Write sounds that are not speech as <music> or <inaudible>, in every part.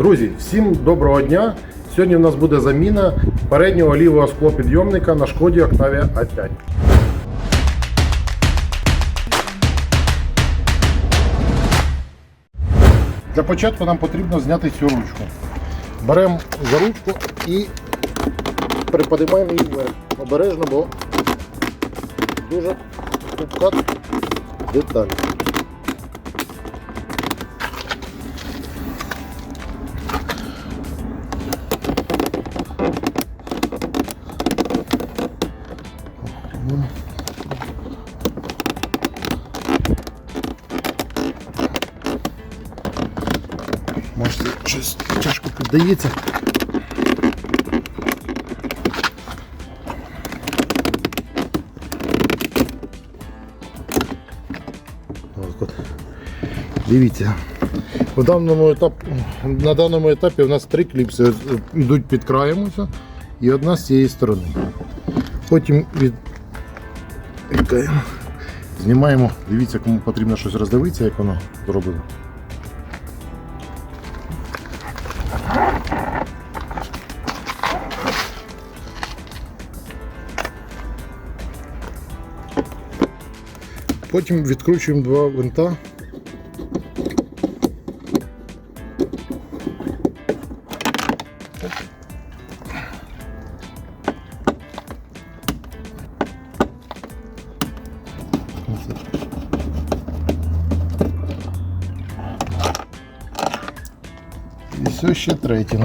Друзі, всім доброго дня! Сьогодні у нас буде заміна переднього лівого склопідйомника на шкоді Octavia A5. Для початку нам потрібно зняти цю ручку. Беремо за ручку і приподимаємо її вверх. Обережно, бо дуже тупка деталь. От. Дивіться. В даному етапі, на даному етапі у нас три кліпси е, йдуть під краєм ось, і одна з цієї сторони. Потім від... Знімаємо, дивіться, кому потрібно щось роздивитися, як воно зроблено. Потім відкручуємо два винта. І все ще третій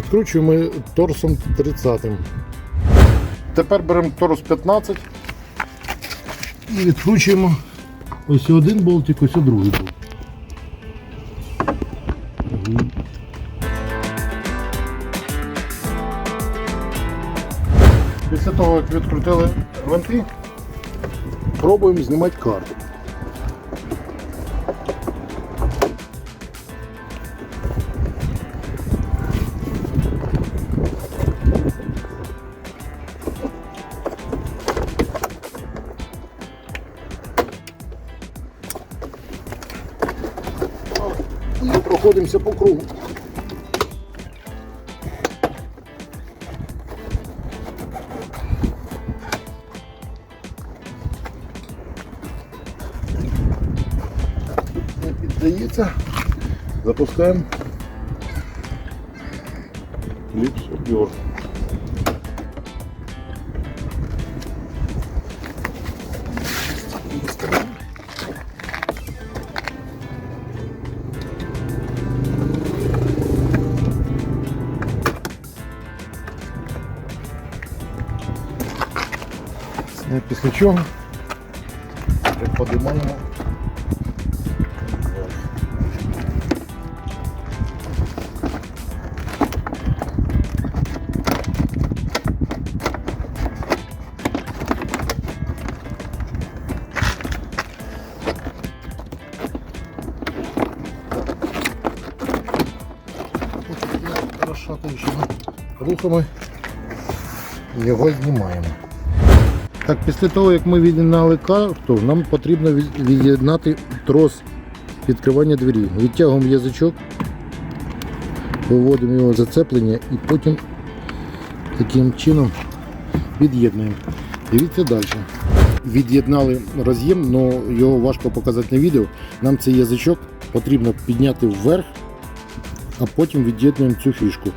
Відкручуємо торсом 30. Тепер беремо торс 15 і відкручуємо ось один болтик, ось другий болтик. Після того, як відкрутили гвинти, пробуємо знімати карту. проходимося по кругу. Не піддається. Запускаємо. Ліпс об'єр. Після чого подимаємо. Розшатуючими рухами його знімаємо. Так, після того, як ми від'єднали карту, нам потрібно від'єднати трос відкривання двері. Відтягуємо язичок, виводимо його зацеплення і потім таким чином від'єднуємо. Дивіться далі. Від'єднали роз'єм, але його важко показати на відео. Нам цей язичок потрібно підняти вверх, а потім від'єднуємо цю фішку.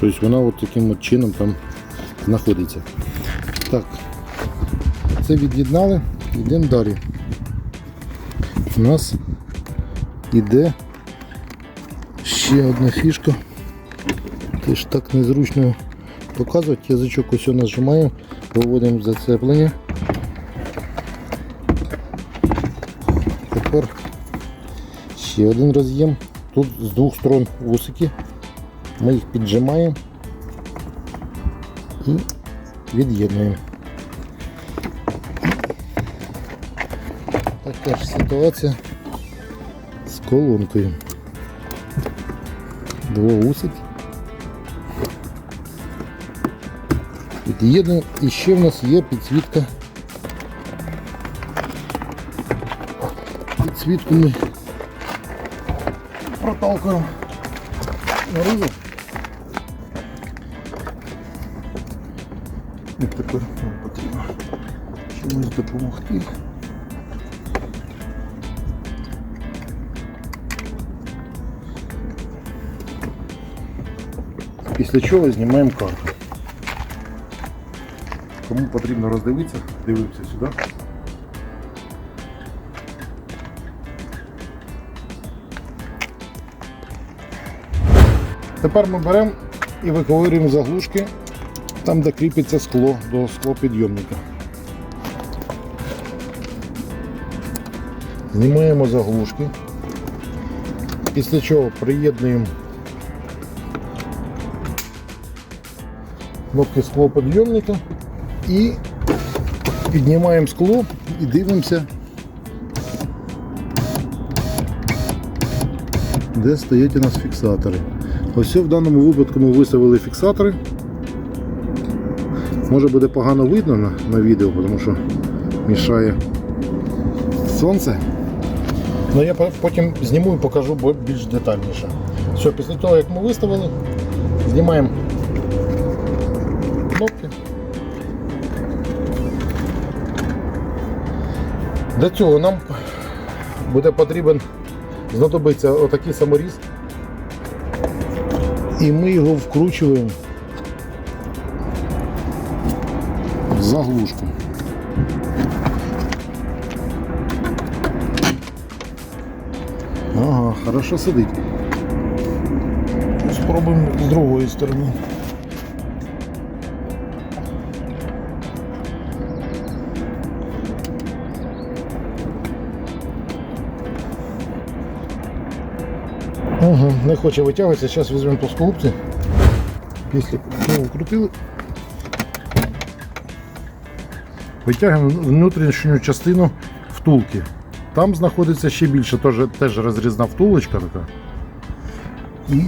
Тобто вона от таким от чином там знаходиться. Так, це від'єднали, йдемо далі. У нас іде ще одна фішка. Теж так незручно показувати. Язичок ось нажимаємо, виводимо зацеплення. Тепер ще один роз'єм. Тут з двох сторон вусики. Ми їх піджимаємо і від'єднуємо. Така ж ситуація з колонкою. Двоусик. Від'єднуємо. І ще в нас є підсвітка. Підсвітку ми проталкуємо наружу. Тепер нам потрібно чомусь допомогти. Після чого знімаємо карту. Кому потрібно роздивитися, дивимося сюди. Тепер ми беремо і виковирюємо заглушки там, де кріпиться скло до склопідйомника. Знімаємо заглушки, після чого приєднуємо кнопки склопідйомника і піднімаємо скло і дивимося, де стоять у нас фіксатори. Ось в даному випадку ми виставили фіксатори. Може буде погано видно на, на відео, тому що мішає сонце. Ну я потім зніму і покажу більш детальніше. Все, після того як ми виставили, знімаємо кнопки. Для цього нам буде потрібен знадобиться отакий саморіз. І ми його вкручуємо заглушку. Ага, хорошо сидить. Спробуємо з другої сторони. Ага, не хоче витягуватися, зараз візьмемо плоскогубці. Після знову Витягуємо внутрішню частину втулки. Там знаходиться ще більше, теж, теж розрізна втулочка така. І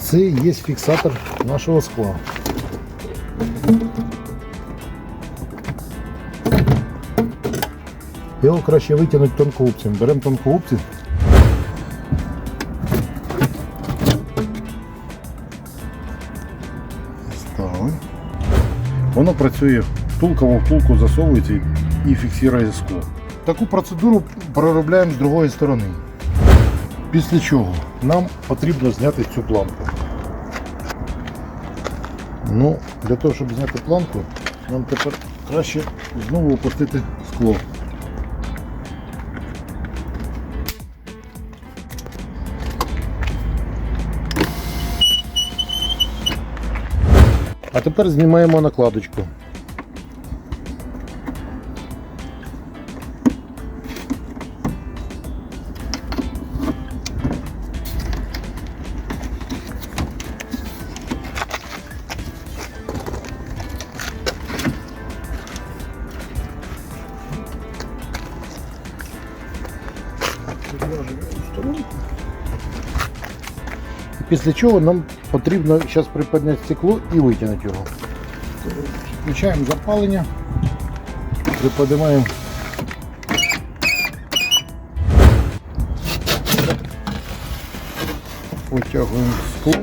це є фіксатор нашого скла. Його краще витягнути тонкогубцем. Беремо. Ставимо. Воно працює втулка втулку засовується і фіксує скло. Таку процедуру проробляємо з другої сторони. Після чого нам потрібно зняти цю планку. Ну, Для того, щоб зняти планку, нам тепер краще знову опустити скло. А тепер знімаємо накладочку. Після чого нам потрібно зараз приподняти стекло і витягнути його. Включаємо запалення, приподнимаємо Витягуємо скло.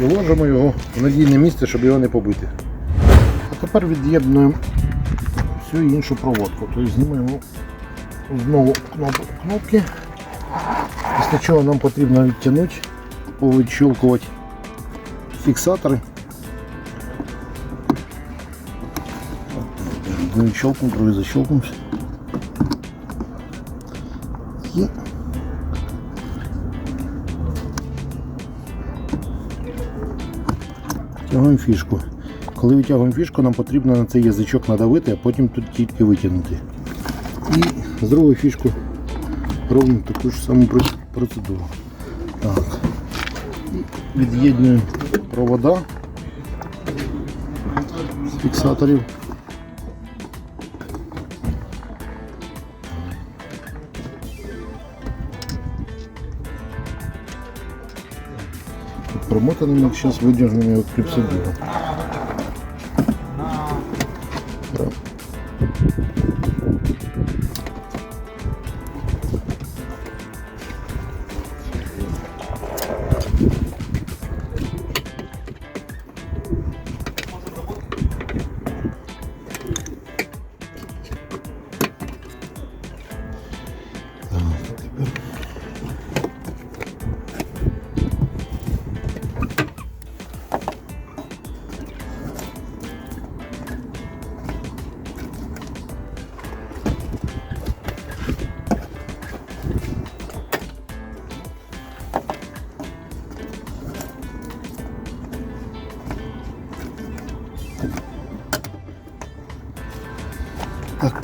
І ложимо його в надійне місце, щоб його не побити. А тепер від'єднуємо всю іншу проводку. Тобто знімаємо знову кноп- кнопки. Після чого нам потрібно відтягнути, повідщолкувати фіксатори. Одну щелкнем, другую защелкнемся. Є. Витягуємо фішку. Коли витягуємо фішку, нам потрібно на цей язичок надавити, а потім тут тільки витягнути. І зробив фішку ровно таку ж саму процедуру. Так. Від'єднуємо провода з фіксаторів. Промотаними зараз видержимо його кріпсидуру.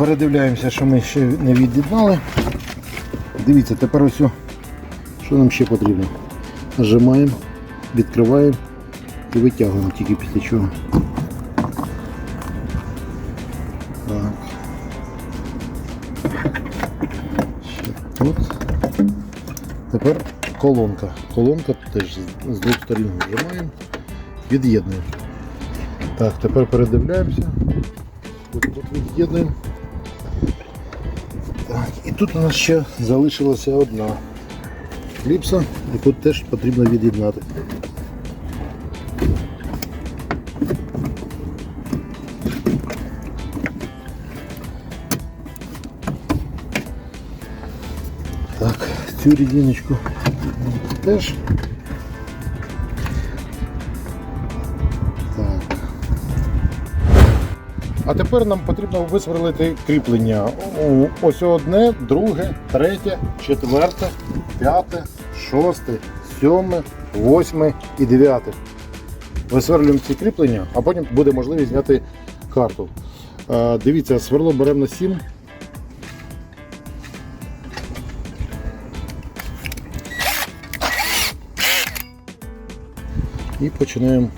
Передивляємося, що ми ще не від'єднали. Дивіться, тепер ось, що нам ще потрібно. Нажимаємо, відкриваємо і витягуємо тільки після чого. Тепер колонка. Колонка теж з- з двох сторін нажимаємо, від'єднуємо. Так, тепер передивляємося. Тут, тут від'єднуємо. Тут у нас ще залишилася одна кліпса, яку теж потрібно від'єднати. Так, цю рідиночку теж. А тепер нам потрібно висверлити кріплення. Ось одне, друге, третє, четверте, п'яте, шосте, сьоме, восьме і дев'яте. Висверлюємо ці кріплення, а потім буде можливість зняти карту. Е, Дивіться, сверло беремо на 7. І починаємо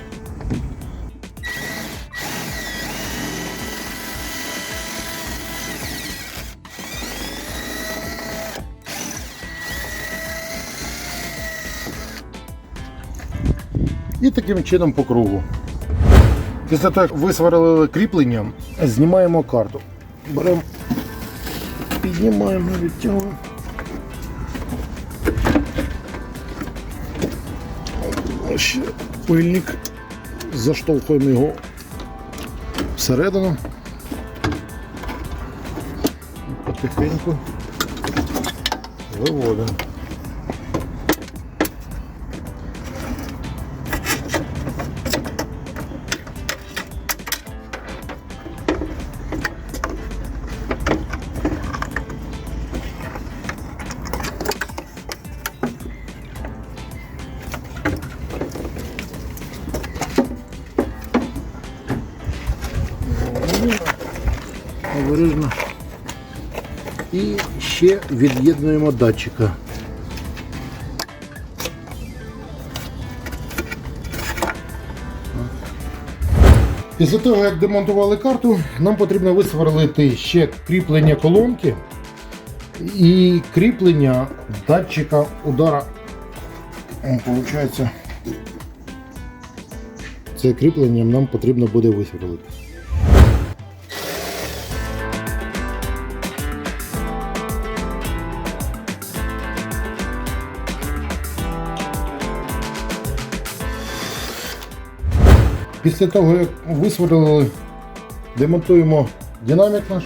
І таким чином по кругу. Після того, як висварили кріплення, знімаємо карту. Беремо, піднімаємо, відтягуємо. Ще пильник. Заштовхуємо його всередину. Потихеньку виводимо. Обережно. І ще від'єднуємо датчика. Після того, як демонтували карту, нам потрібно висверлити ще кріплення колонки і кріплення датчика удара. Получається, це кріпленням нам потрібно буде висверлити. Після того, як висверлили, демонтуємо динамік наш.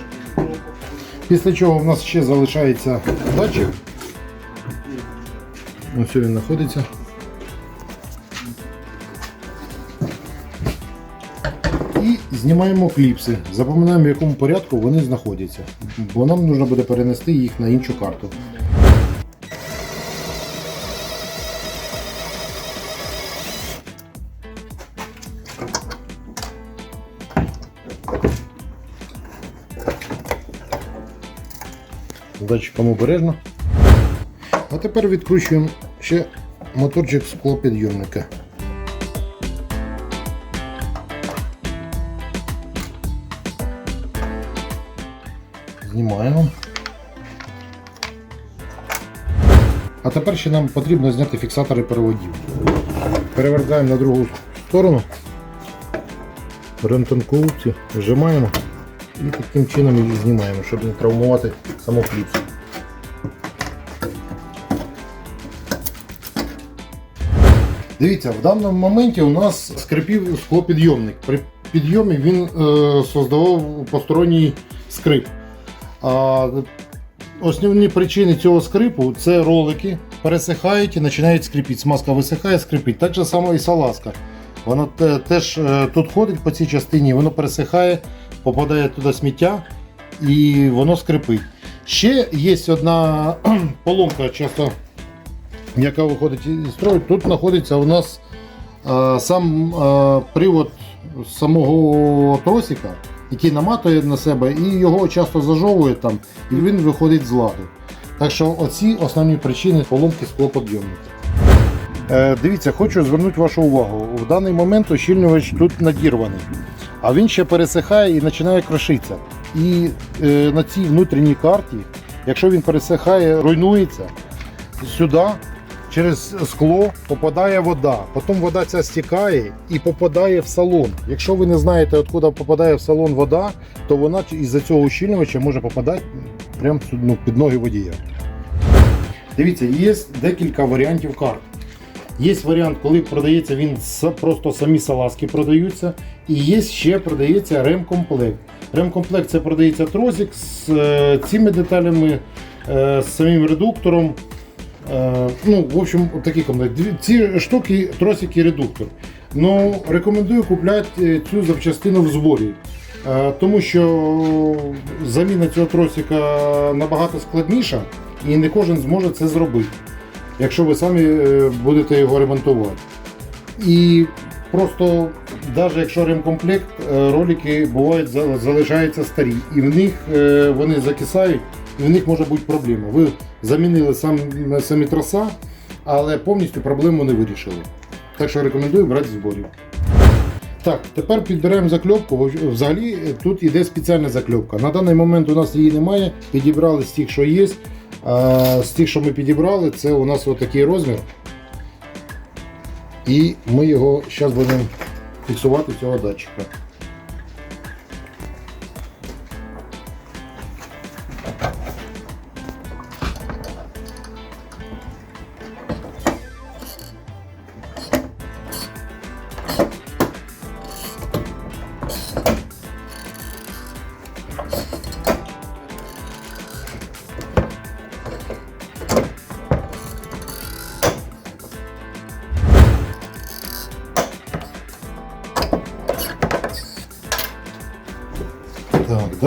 Після чого в нас ще залишається датчик. Ось він знаходиться. І знімаємо кліпси. Запам'ятаємо, в якому порядку вони знаходяться. Бо нам потрібно буде перенести їх на іншу карту. Датчиком обережно. А тепер відкручуємо ще моторчик склопідйомника. Знімаємо. А тепер ще нам потрібно зняти фіксатори переводів. Перевертаємо на другу сторону. Лупці, вжимаємо і таким чином її знімаємо, щоб не травмувати саму кліпсу. Дивіться, в даному моменті у нас скрипів склопідйомник. При підйомі він е, создавав посторонній скрип. А, основні причини цього скрипу це ролики пересихають і починають скрипіти. Смазка висихає, скрипить. Так само і салазка. Вона теж е, тут ходить по цій частині, воно пересихає, попадає туди сміття і воно скрипить. Ще є одна <clears throat> поломка, часто, яка виходить із строю. Тут знаходиться у нас е, сам е, привод самого тросика, який наматує на себе, і його часто зажовує там, і він виходить з ладу. Так що оці основні причини поломки склоподйомника. Е, дивіться, хочу звернути вашу увагу. В даний момент ощільнювач тут надірваний, а він ще пересихає і починає крошитися. І е, на цій внутрішній карті, якщо він пересихає, руйнується, сюди через скло попадає вода. Потім вода ця стікає і попадає в салон. Якщо ви не знаєте, откуда попадає в салон вода, то вона із-за цього ущільнювача може попадати прямо ну, під ноги водія. Дивіться, є декілька варіантів карт. Є варіант, коли продається він просто самі салазки продаються. І є ще продається ремкомплект. Ремкомплект це продається тросик з е, цими деталями, е, з самим редуктором. Е, ну, в общем, такий комплект. Ці штуки тросик і редуктор. Ну, рекомендую купляти цю запчастину в зборі. Тому що заміна цього тросика набагато складніша і не кожен зможе це зробити якщо ви самі е, будете його ремонтувати. І просто, навіть якщо ремкомплект, е, ролики бувають залишаються старі, і в них е, вони закисають, і в них може бути проблема. Ви замінили сам, самі троса, але повністю проблему не вирішили. Так що рекомендую брати в зборі. Так, тепер підберемо закльопку. Взагалі тут іде спеціальна закльопка. На даний момент у нас її немає. Підібрали з тих, що є. З тих, що ми підібрали, це у нас отакий розмір. І ми його зараз будемо фіксувати цього датчика.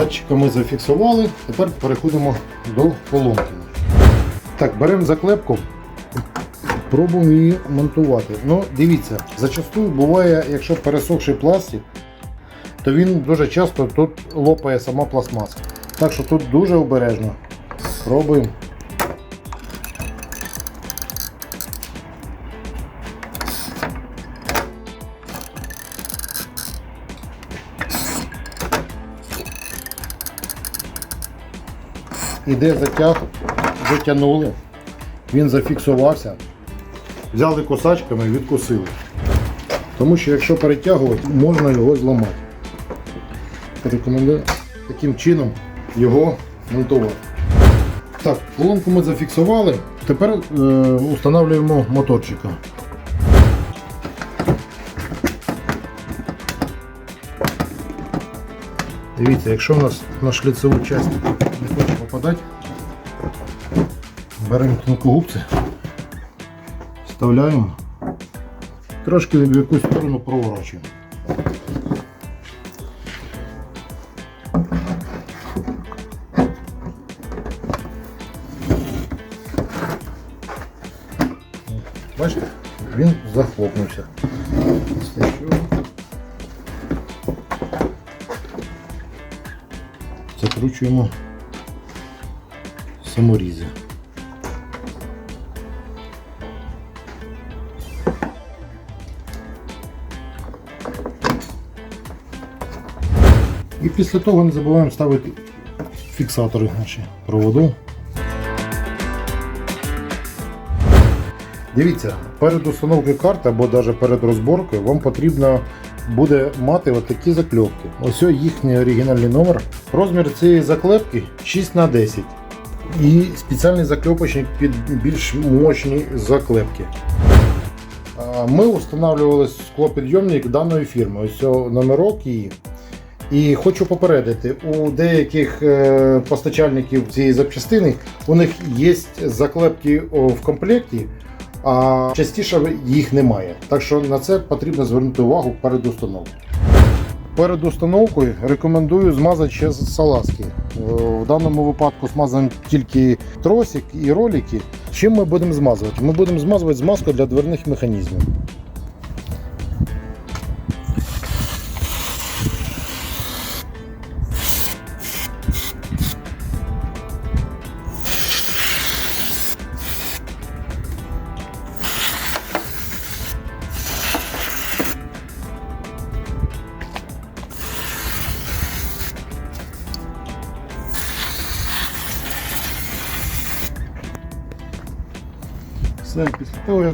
Датчика ми зафіксували. Тепер переходимо до поломки. Так, беремо заклепку, пробуємо її монтувати. Ну, дивіться, зачастую буває, якщо пересохший пластик, то він дуже часто тут лопає сама пластмаса. Так що тут дуже обережно. Пробуємо. Іде затяг, затягнули, він зафіксувався, взяли косачками і відкусили. Тому що якщо перетягувати, можна його зламати. Рекомендую таким чином його монтувати. Так, колонку ми зафіксували. Тепер е, встановлюємо моторчика. Дивіться, якщо в нас на шліцеву частину хоче попадати, беремо кнопкогубці, вставляємо, трошки в якусь сторону проворачуємо. І після того не забуваємо ставити фіксатори наші проводу. Дивіться, перед установкою карти або навіть перед розборкою вам потрібно буде мати такі закльопки. Ось їхній оригінальний номер. Розмір цієї заклепки 6 на 10 і спеціальний закльопочник під більш мощні заклепки. Ми встановлювали склопідйомник даної фірми. Ось номерок її. І хочу попередити, у деяких е, постачальників цієї запчастини у них є заклепки в комплекті, а частіше їх немає. Так що на це потрібно звернути увагу перед установкою. Перед установкою рекомендую змазати ще салазки. Е, В даному випадку змазаємо тільки тросик і ролики. Чим ми будемо змазувати? Ми будемо змазувати змазку для дверних механізмів.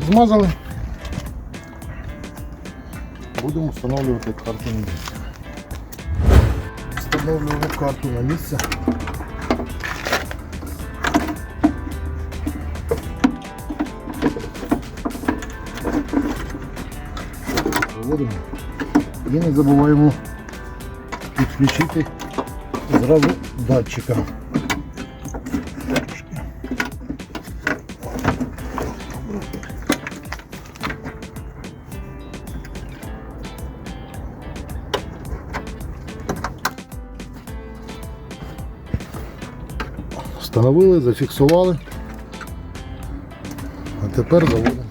Змазали, будемо встановлювати карту на місце. Встановлюємо карту на місце. Проводимо. І не забуваємо підключити зразу датчика. Встановили, зафіксували. А тепер заводимо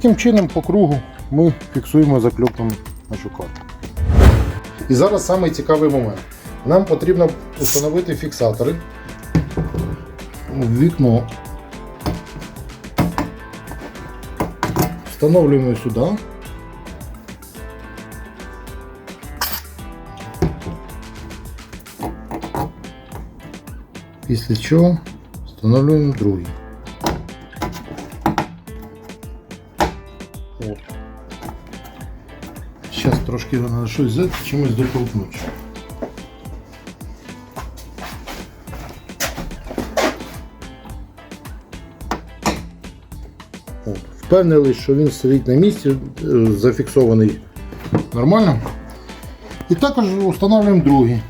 таким чином по кругу ми фіксуємо закльопом нашу карту. І зараз самий цікавий момент. Нам потрібно встановити фіксатори в вікно. Встановлюємо сюди. Після чого встановлюємо другий. Трошки його щось взяти, чимось дотолкнути. От. Впевнились, що він сидить на місці, е, зафіксований нормально. І також встановлюємо другий.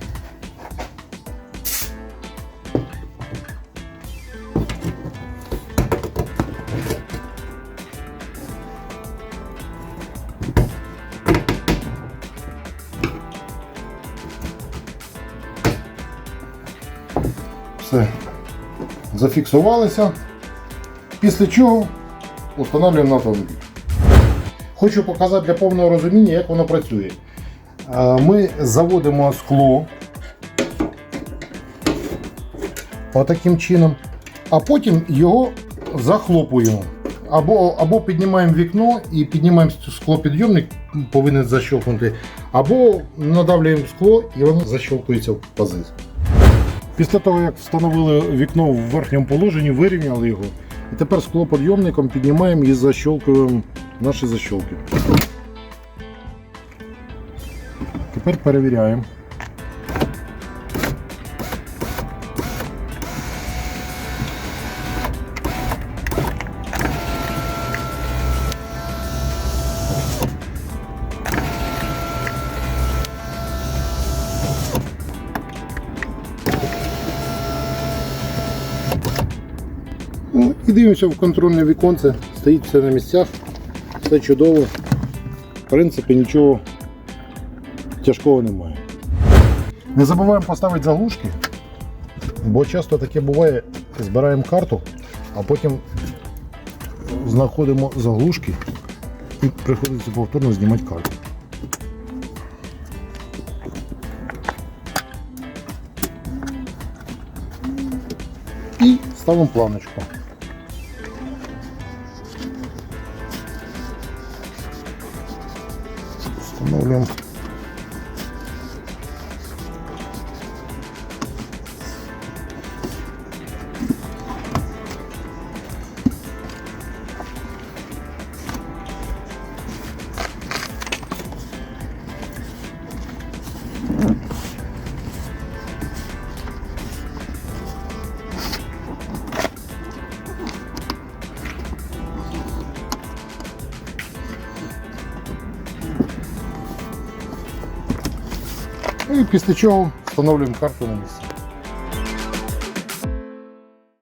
Зафіксувалися. Після чого встановлюємо на автомобіль. Хочу показати для повного розуміння, як воно працює. Е, Ми заводимо скло отаким чином, а потім його захлопуємо. Або, або піднімаємо вікно і піднімаємо склопідйомник, повинен защелкнути, або надавлюємо скло і воно защелкується в пази. Після того, як встановили вікно в верхньому положенні, вирівняли його. І тепер склоподйомником піднімаємо і защелкуємо наші защелки. Тепер перевіряємо. І дивимося в контрольне віконце, стоїть все на місцях, все чудово. В принципі, нічого тяжкого немає. Не забуваємо поставити заглушки, бо часто таке буває, збираємо карту, а потім знаходимо заглушки і приходиться повторно знімати карту. І ставимо планочку. Встановлюємо. Після чого встановлюємо карту на місце.